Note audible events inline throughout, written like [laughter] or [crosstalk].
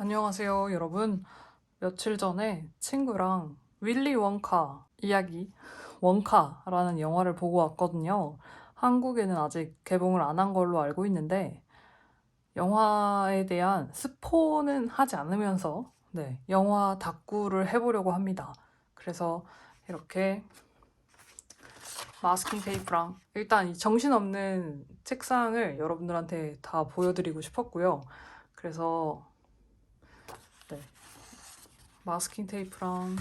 안녕하세요, 여러분. 며칠 전에 친구랑 윌리 원카 이야기, 원카라는 영화를 보고 왔거든요. 한국에는 아직 개봉을 안 한 걸로 알고 있는데, 영화에 대한 스포는 하지 않으면서, 네, 영화 다꾸를 해보려고 합니다. 그래서 이렇게 마스킹 테이프랑 일단 이 정신없는 책상을 여러분들한테 다 보여드리고 싶었고요. 그래서 네. 마스킹 테이프랑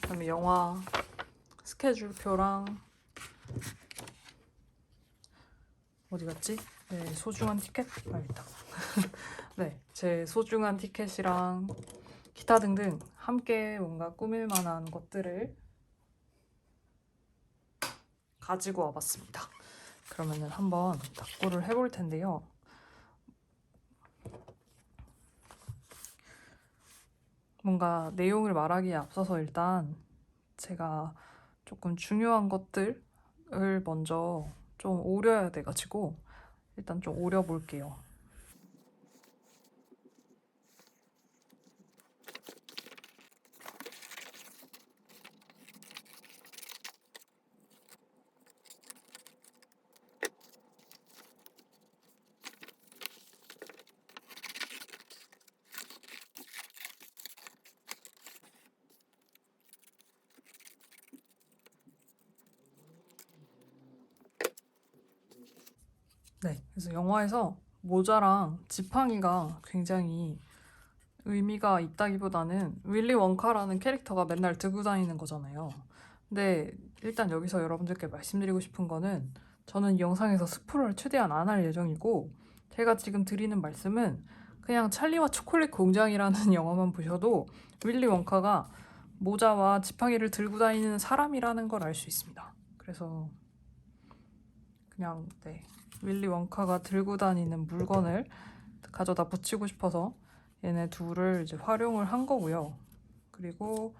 그다음에 영화 스케줄표랑 어디 갔지? 네, 소중한 티켓? 아, 있다. [laughs] 네, 제 소중한 티켓이랑 기타 등등 함께 뭔가 꾸밀 만한 것들을 가지고 와봤습니다. 그러면은 한번 납부를 해볼 텐데요. 뭔가 내용을 말하기에 앞서서 일단 제가 조금 중요한 것들을 먼저 좀 오려야 돼가지고 일단 좀 오려 볼게요. 네, 그래서 영화에서 모자랑 지팡이가 굉장히 의미가 있다기보다는 윌리 원카라는 캐릭터가 맨날 들고 다니는 거잖아요. 근데 일단 여기서 여러분들께 말씀드리고 싶은 거는 저는 이 영상에서 스포를 최대한 안 할 예정이고 제가 지금 드리는 말씀은 그냥 찰리와 초콜릿 공장이라는 [laughs] 영화만 보셔도 윌리 원카가 모자와 지팡이를 들고 다니는 사람이라는 걸 알 수 있습니다. 그래서 그냥 네 윌리 원카가 들고 다니는 물건을 가져다 붙이고 싶어서 얘네 둘을 이제 활용을 한 거고요. 그리고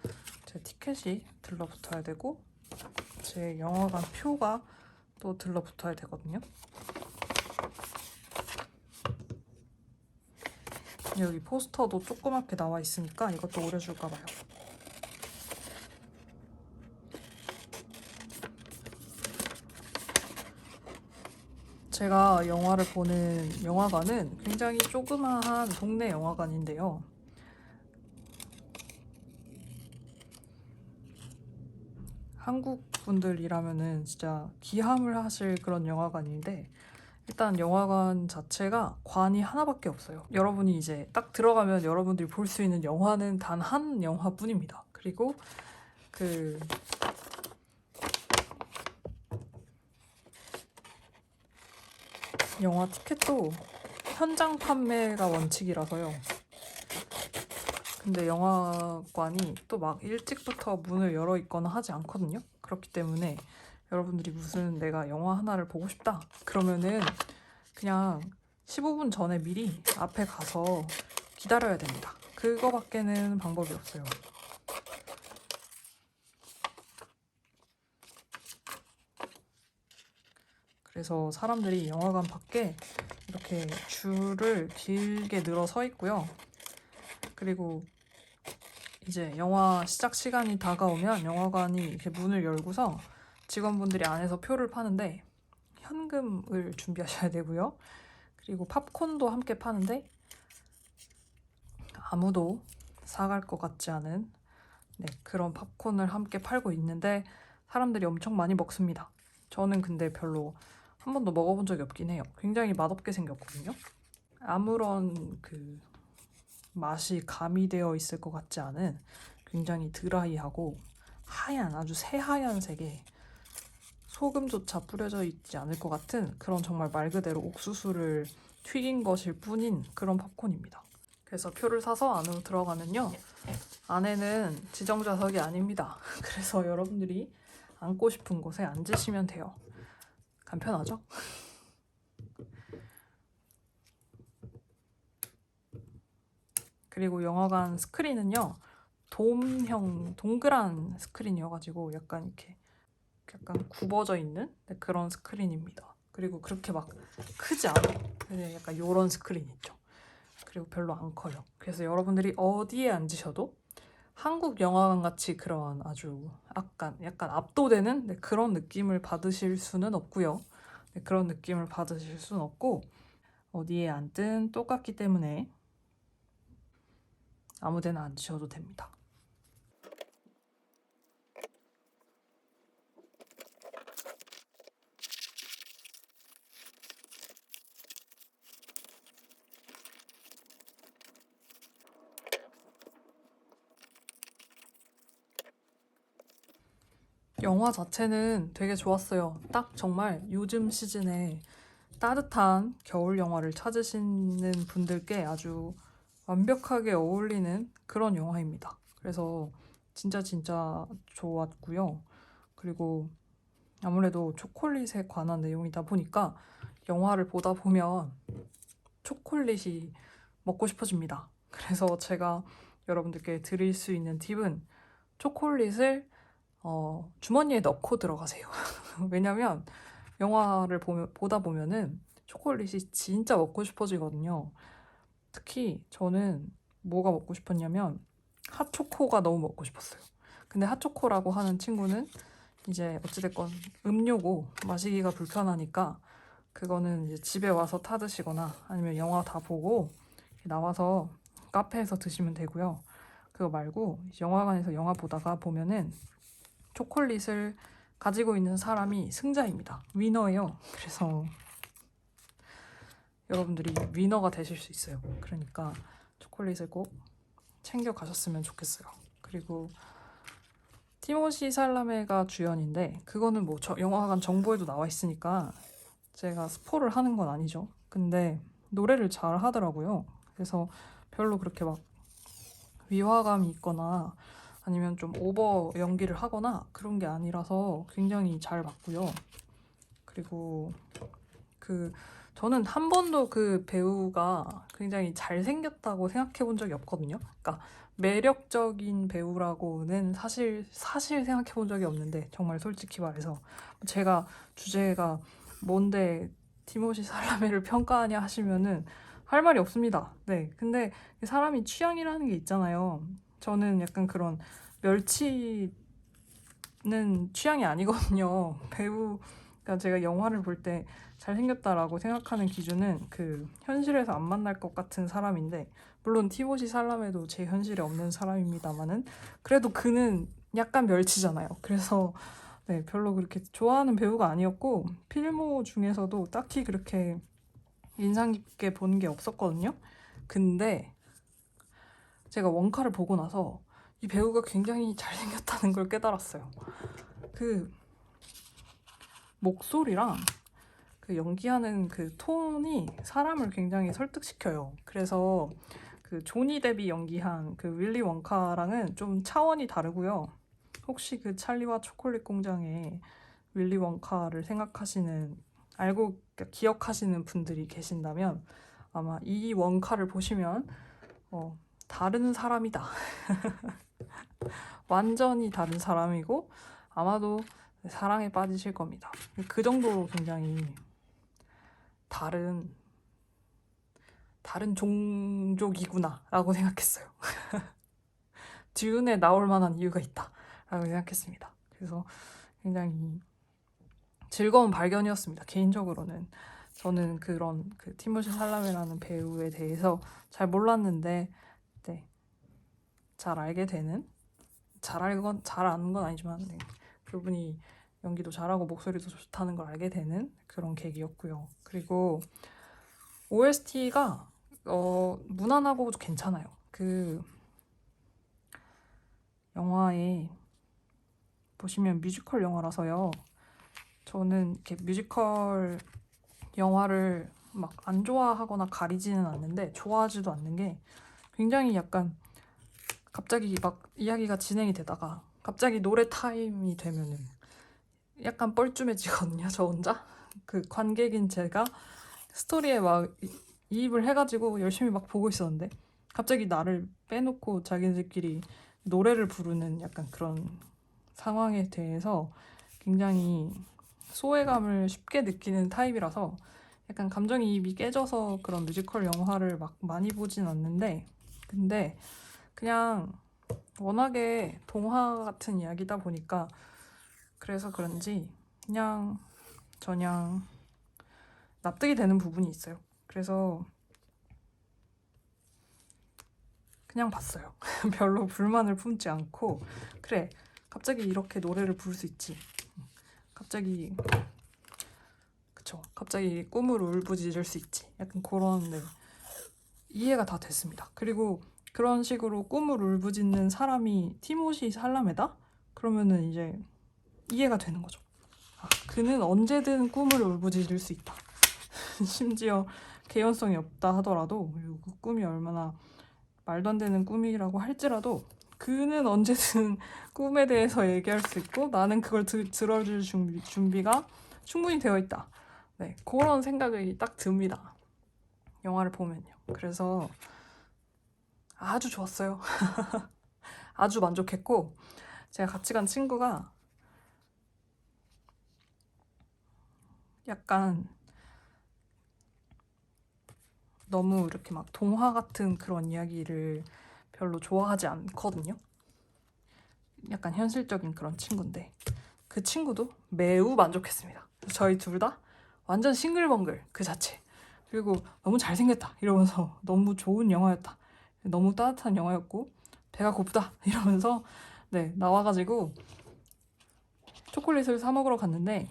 제 티켓이 들러붙어야 되고 제 영화관 표가 또 들러붙어야 되거든요. 여기 포스터도 조그맣게 나와 있으니까 이것도 오려줄까 봐요. 제가 영화를 보는 영화관은 굉장히 조그마한 동네 영화관인데요. 한국 분들이라면은 진짜 기함을 하실 그런 영화관인데 일단 영화관 자체가 관이 하나밖에 없어요. 여러분이 이제 딱 들어가면 여러분들이 볼 수 있는 영화는 단 한 영화뿐입니다. 그리고 그 영화 티켓도 현장 판매가 원칙이라서요. 근데 영화관이 또 막 일찍부터 문을 열어 있거나 하지 않거든요. 그렇기 때문에 여러분들이 무슨 내가 영화 하나를 보고 싶다. 그러면은 그냥 15분 전에 미리 앞에 가서 기다려야 됩니다. 그거밖에는 방법이 없어요. 그래서 사람들이 영화관 밖에 이렇게 줄을 길게 늘어 서 있고요. 그리고 이제 영화 시작 시간이 다가오면 영화관이 이렇게 문을 열고서 직원분들이 안에서 표를 파는데 현금을 준비하셔야 되고요. 그리고 팝콘도 함께 파는데 아무도 사갈 것 같지 않은 네, 그런 팝콘을 함께 팔고 있는데 사람들이 엄청 많이 먹습니다. 저는 근데 별로 한 번도 먹어본 적이 없긴 해요. 굉장히 맛없게 생겼거든요. 아무런 그 맛이 가미되어 있을 것 같지 않은 굉장히 드라이하고 하얀 아주 새하얀색의 소금조차 뿌려져 있지 않을 것 같은 그런 정말 말 그대로 옥수수를 튀긴 것일 뿐인 그런 팝콘입니다. 그래서 표를 사서 안으로 들어가면요. 안에는 지정 좌석이 아닙니다. [laughs] 그래서 여러분들이 앉고 싶은 곳에 앉으시면 돼요. 간편하죠? 그리고 영화관 스크린은요. 돔형 동그란 스크린이어가지고 약간 이렇게 약간 굽어져 있는 네, 그런 스크린입니다. 그리고 그렇게 막 크지 않아. 그냥 약간 요런 스크린 있죠. 그리고 별로 안 커요. 그래서 여러분들이 어디에 앉으셔도 한국 영화관 같이 그런 아주 약간 약간 압도되는 네, 그런 느낌을 받으실 수는 없고요. 네, 그런 느낌을 받으실 수는 없고 어디에 앉든 똑같기 때문에 아무데나 앉으셔도 됩니다. 영화 자체는 되게 좋았어요. 딱 정말 요즘 시즌에 따뜻한 겨울 영화를 찾으시는 분들께 아주 완벽하게 어울리는 그런 영화입니다. 그래서 진짜 진짜 좋았고요. 그리고 아무래도 초콜릿에 관한 내용이다 보니까 영화를 보다 보면 초콜릿이 먹고 싶어집니다. 그래서 제가 여러분들께 드릴 수 있는 팁은 초콜릿을 어, 주머니에 넣고 들어가세요. [laughs] 왜냐면 영화를 보면, 보다 보면은 초콜릿이 진짜 먹고 싶어지거든요. 특히 저는 뭐가 먹고 싶었냐면 핫초코가 너무 먹고 싶었어요. 근데 핫초코라고 하는 친구는 이제 어찌됐건 음료고 마시기가 불편하니까 그거는 이제 집에 와서 타 드시거나 아니면 영화 다 보고 나와서 카페에서 드시면 되고요. 그거 말고 영화관에서 영화 보다가 보면은 초콜릿을 가지고 있는 사람이 승자입니다. 위너예요. 그래서 여러분들이 위너가 되실 수 있어요. 그러니까 초콜릿을 꼭 챙겨 가셨으면 좋겠어요. 그리고 티모시 살라메가 주연인데 그거는 뭐 저, 영화관 정보에도 나와 있으니까 제가 스포를 하는 건 아니죠. 근데 노래를 잘 하더라고요. 그래서 별로 그렇게 막 위화감이 있거나 아니면 좀 오버 연기를 하거나 그런 게 아니라서 굉장히 잘 봤고요. 그리고 그 저는 한 번도 그 배우가 굉장히 잘생겼다고 생각해 본 적이 없거든요. 그러니까 매력적인 배우라고는 사실 사실 생각해 본 적이 없는데 정말 솔직히 말해서 제가 주제가 뭔데 티모시 살라메를 평가하냐 하시면은 할 말이 없습니다. 네. 근데 사람이 취향이라는 게 있잖아요. 저는 약간 그런 멸치는 취향이 아니거든요. [laughs] 배우, 그러니까 제가 영화를 볼 때 잘생겼다라고 생각하는 기준은 그 현실에서 안 만날 것 같은 사람인데, 물론 티모시 살라메도 제 현실에 없는 사람입니다만은, 그래도 그는 약간 멸치잖아요. 그래서 네, 별로 그렇게 좋아하는 배우가 아니었고, 필모 중에서도 딱히 그렇게 인상 깊게 본 게 없었거든요. 근데 제가 원카를 보고 나서 이 배우가 굉장히 잘생겼다는 걸 깨달았어요. 그 목소리랑 그 연기하는 그 톤이 사람을 굉장히 설득시켜요. 그래서 그 조니 데비 연기한 그 윌리 원카랑은 좀 차원이 다르고요. 혹시 그 찰리와 초콜릿 공장의 윌리 원카를 생각하시는 알고 기억하시는 분들이 계신다면 아마 이 원카를 보시면 어, 다른 사람이다. [laughs] 완전히 다른 사람이고 아마도 사랑에 빠지실 겁니다. 그 정도로 굉장히 다른 다른 종족이구나라고 생각했어요. [laughs] 듀운에 나올 만한 이유가 있다라고 생각했습니다. 그래서 굉장히 즐거운 발견이었습니다. 개인적으로는 저는 그런 그 티모시 살라메라는 배우에 대해서 잘 몰랐는데 네, 잘 알게 되는 잘 알건 잘 아는 건 아니지만 네, 그분이 연기도 잘하고 목소리도 좋다는 걸 알게 되는 그런 계기였고요. 그리고 OST가 어, 무난하고 괜찮아요. 그 영화에 보시면 뮤지컬 영화라서요. 저는 이렇게 뮤지컬 영화를 막 안 좋아하거나 가리지는 않는데 좋아하지도 않는 게 굉장히 약간 갑자기 막 이야기가 진행이 되다가 갑자기 노래 타임이 되면은 약간 뻘쭘해지거든요, 저 혼자. 그 관객인 제가 스토리에 막 이입을 해가지고 열심히 막 보고 있었는데 갑자기 나를 빼놓고 자기들끼리 노래를 부르는 약간 그런 상황에 대해서 굉장히 소외감을 쉽게 느끼는 타입이라서 약간 감정이입이 깨져서 그런 뮤지컬 영화를 막 많이 보진 않는데 근데 그냥 워낙에 동화 같은 이야기다 보니까 그래서 그런지 그냥 저냥 납득이 되는 부분이 있어요. 그래서 그냥 봤어요. [laughs] 별로 불만을 품지 않고 그래 갑자기 이렇게 노래를 부를 수 있지. 갑자기 그쵸. 갑자기 꿈으로 울부짖을 수 있지. 약간 그런 네. 이해가 다 됐습니다. 그리고 그런 식으로 꿈을 울부짖는 사람이 티모시 살라메다? 그러면은 이제 이해가 되는 거죠. 아, 그는 언제든 꿈을 울부짖을 수 있다. [laughs] 심지어 개연성이 없다 하더라도 그 꿈이 얼마나 말도 안 되는 꿈이라고 할지라도 그는 언제든 [laughs] 꿈에 대해서 얘기할 수 있고 나는 그걸 들, 들어줄 준비, 준비가 충분히 되어 있다. 네, 그런 생각이 딱 듭니다. 영화를 보면요. 그래서 아주 좋았어요. [laughs] 아주 만족했고 제가 같이 간 친구가 약간 너무 이렇게 막 동화 같은 그런 이야기를 별로 좋아하지 않거든요. 약간 현실적인 그런 친구인데 그 친구도 매우 만족했습니다. 저희 둘 다 완전 싱글벙글 그 자체. 그리고 너무 잘생겼다 이러면서 너무 좋은 영화였다. 너무 따뜻한 영화였고 배가 고프다 [laughs] 이러면서 네 나와가지고 초콜릿을 사 먹으러 갔는데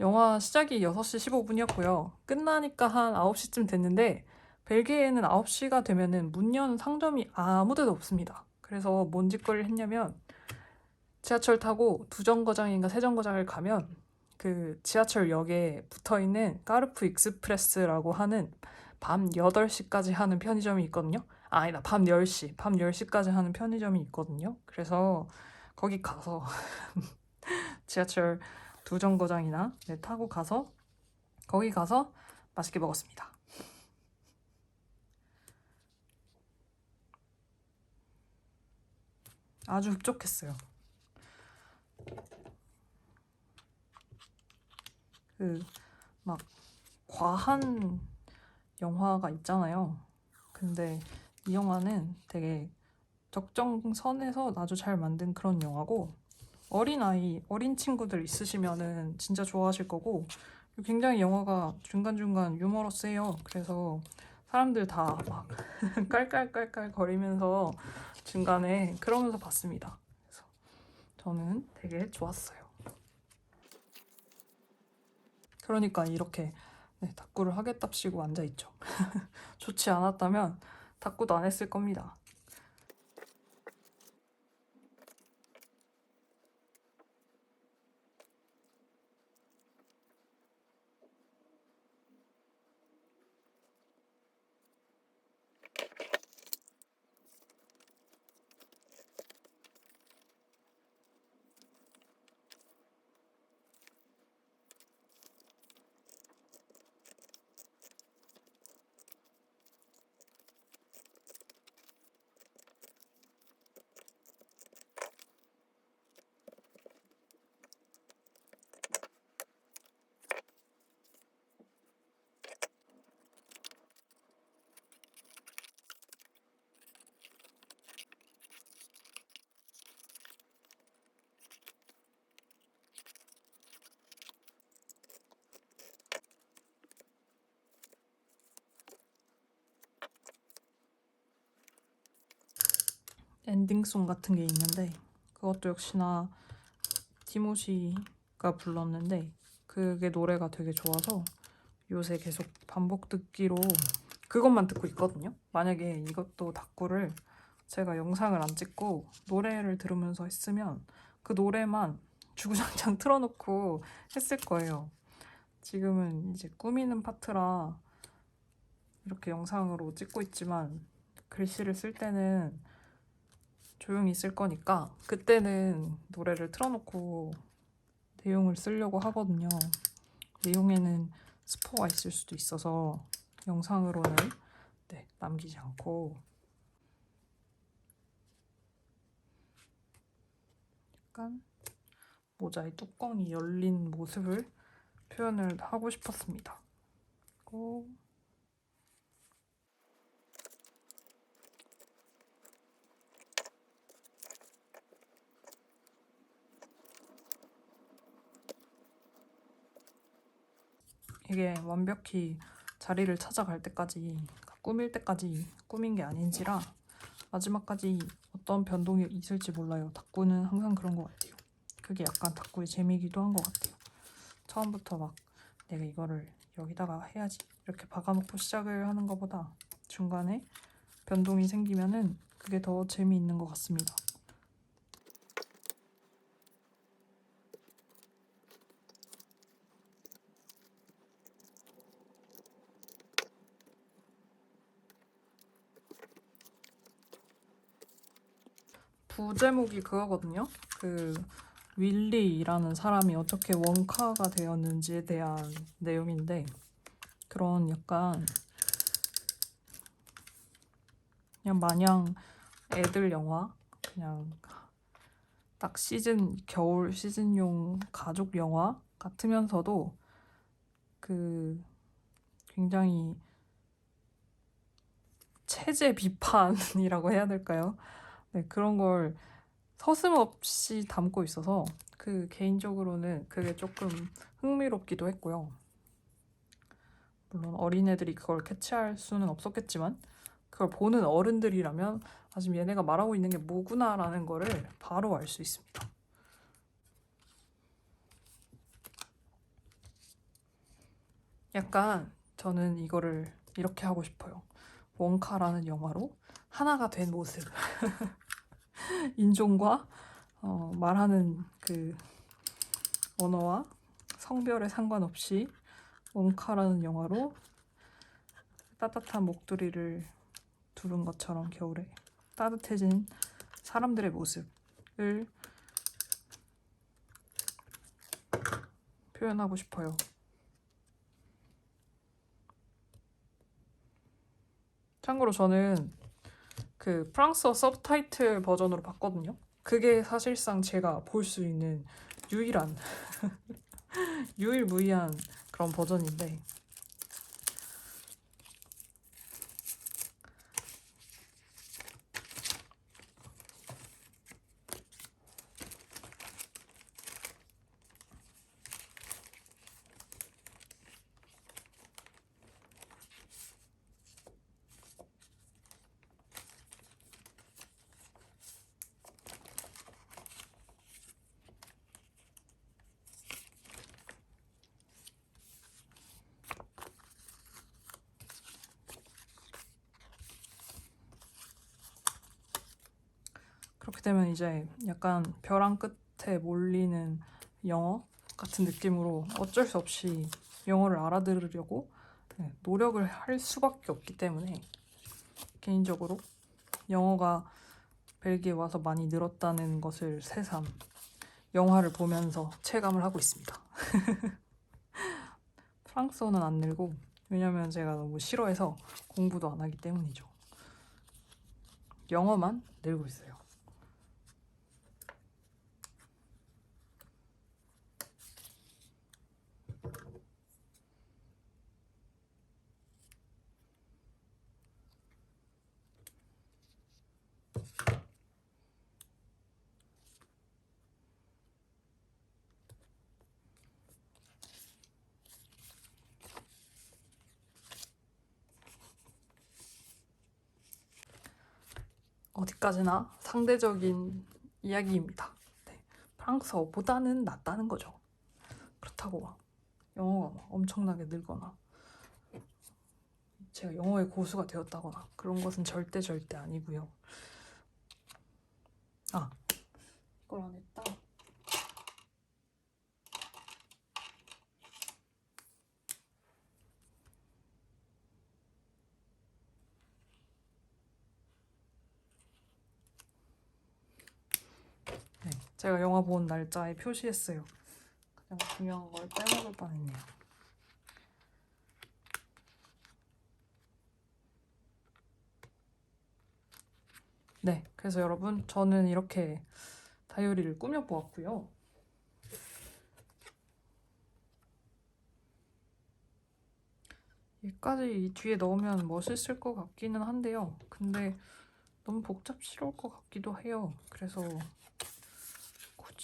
영화 시작이 6시 15분이었고요. 끝나니까 한 9시쯤 됐는데 벨기에는 9시가 되면은 문 여는 상점이 아무 데도 없습니다. 그래서 뭔 짓거리를 했냐면 지하철 타고 두 정거장인가 세 정거장을 가면 그 지하철역에 붙어 있는 까르프 익스프레스라고 하는 밤 8시까지 하는 편의점이 있거든요. 아, 아니다. 밤 10시. 밤 10시까지 하는 편의점이 있거든요. 그래서 거기 가서 [laughs] 지하철 두 정거장이나 네, 타고 가서 거기 가서 맛있게 먹었습니다. 아주 흡족했어요. 그 막 과한 영화가 있잖아요. 근데 이 영화는 되게 적정선에서 아주 잘 만든 그런 영화고 어린 아이, 어린 친구들 있으시면은 진짜 좋아하실 거고 굉장히 영화가 중간중간 유머러스해요. 그래서 사람들 다 막 [laughs] 깔깔깔깔 거리면서 중간에 그러면서 봤습니다. 그래서 저는 되게 좋았어요. 그러니까 이렇게 네, 탁구를 하겠답시고 앉아있죠. [laughs] 좋지 않았다면 탁구도 안 했을 겁니다. 엔딩송 같은 게 있는데 그것도 역시나 티모시가 불렀는데 그게 노래가 되게 좋아서 요새 계속 반복 듣기로 그것만 듣고 있거든요. 만약에 이것도 닭구를 제가 영상을 안 찍고 노래를 들으면서 했으면 그 노래만 주구장창 [laughs] 틀어놓고 했을 거예요. 지금은 이제 꾸미는 파트라 이렇게 영상으로 찍고 있지만 글씨를 쓸 때는 조용히 있을 거니까 그때는 노래를 틀어놓고 내용을 쓰려고 하거든요. 내용에는 스포가 있을 수도 있어서 영상으로는 네, 남기지 않고 약간 모자의 뚜껑이 열린 모습을 표현을 하고 싶었습니다. 그리고 이게 완벽히 자리를 찾아갈 때까지 꾸밀 때까지 꾸민 게 아닌지라 마지막까지 어떤 변동이 있을지 몰라요. 탁구는 항상 그런 것 같아요. 그게 약간 탁구의 재미이기도 한 것 같아요. 처음부터 막 내가 이거를 여기다가 해야지 이렇게 박아놓고 시작을 하는 것보다 중간에 변동이 생기면은 그게 더 재미있는 것 같습니다. 부제목이 그거거든요. 그 윌리라는 사람이 어떻게 원카가 되었는지에 대한 내용인데 그런 약간 그냥 마냥 애들 영화 그냥 딱 시즌 겨울 시즌용 가족 영화 같으면서도 그 굉장히 체제 비판이라고 해야 될까요? 네, 그런 걸 서슴없이 담고 있어서 그 개인적으로는 그게 조금 흥미롭기도 했고요. 물론 어린애들이 그걸 캐치할 수는 없었겠지만 그걸 보는 어른들이라면 아 지금 얘네가 말하고 있는 게 뭐구나라는 거를 바로 알 수 있습니다. 약간 저는 이거를 이렇게 하고 싶어요. 원카라는 영화로 하나가 된 모습. [laughs] 인종과 어, 말하는 그 언어와 성별에 상관없이 원카라는 영화로 따뜻한 목도리를 두른 것처럼 겨울에 따뜻해진 사람들의 모습을 표현하고 싶어요. 참고로 저는 그 프랑스어 서브타이틀 버전으로 봤거든요. 그게 사실상 제가 볼 수 있는 유일한 [laughs] 유일무이한 그런 버전인데 이제 약간 벼랑 끝에 몰리는 영어 같은 느낌으로 어쩔 수 없이 영어를 알아들으려고 네, 노력을 할 수밖에 없기 때문에 개인적으로 영어가 벨기에 와서 많이 늘었다는 것을 새삼 영화를 보면서 체감을 하고 있습니다. [laughs] 프랑스어는 안 늘고 왜냐면 제가 너무 싫어해서 공부도 안 하기 때문이죠. 영어만 늘고 있어요. 어디까지나 상대적인 이야기입니다. 네, 프랑스어보다는 낫다는 거죠. 그렇다고 막 영어가 막 엄청나게 늘거나 제가 영어의 고수가 되었다거나 그런 것은 절대 절대 아니고요. 아, 이걸 안 했다. 네, 제가 영화 본 날짜에 표시했어요. 가장 중요한 걸 빼먹을 뻔했네요. 네, 그래서 여러분 저는 이렇게 다이어리를 꾸며 보았고요. 랩까지 이 뒤에 넣으면 멋있을 것 같기는 한데요. 근데 너무 복잡스러울 것 같기도 해요. 그래서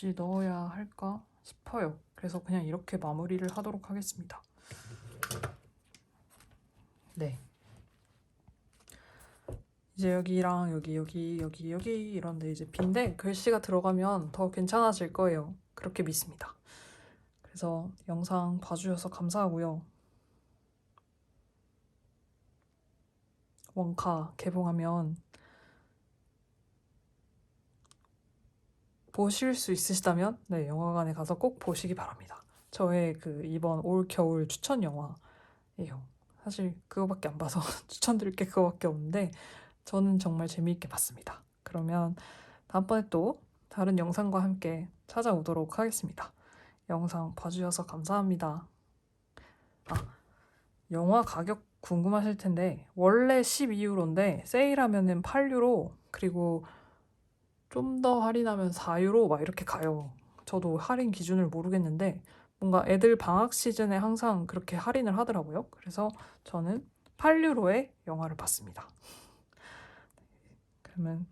굳이 넣어야 할까 싶어요. 그래서 그냥 이렇게 마무리를 하도록 하겠습니다. 네. 이제 여기랑 여기 여기 여기 여기 이런데 이제 빈데 글씨가 들어가면 더 괜찮아질 거예요. 그렇게 믿습니다. 그래서 영상 봐주셔서 감사하고요. 원카 개봉하면 보실 수 있으시다면 네 영화관에 가서 꼭 보시기 바랍니다. 저의 그 이번 올 겨울 추천 영화예요. 사실 그거밖에 안 봐서 [laughs] 추천드릴 게 그거밖에 없는데 저는 정말 재미있게 봤습니다. 그러면 다음번에 또 다른 영상과 함께 찾아오도록 하겠습니다. 영상 봐주셔서 감사합니다. 아, 영화 가격 궁금하실 텐데 원래 12유로인데 세일하면은 8유로 그리고 좀 더 할인하면 4유로 막 이렇게 가요. 저도 할인 기준을 모르겠는데 뭔가 애들 방학 시즌에 항상 그렇게 할인을 하더라고요. 그래서 저는 8유로에 영화를 봤습니다. 그러면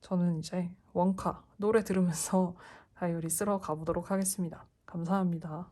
저는 이제 원카 노래 들으면서 [laughs] 다이어리 쓰러 가보도록 하겠습니다. 감사합니다.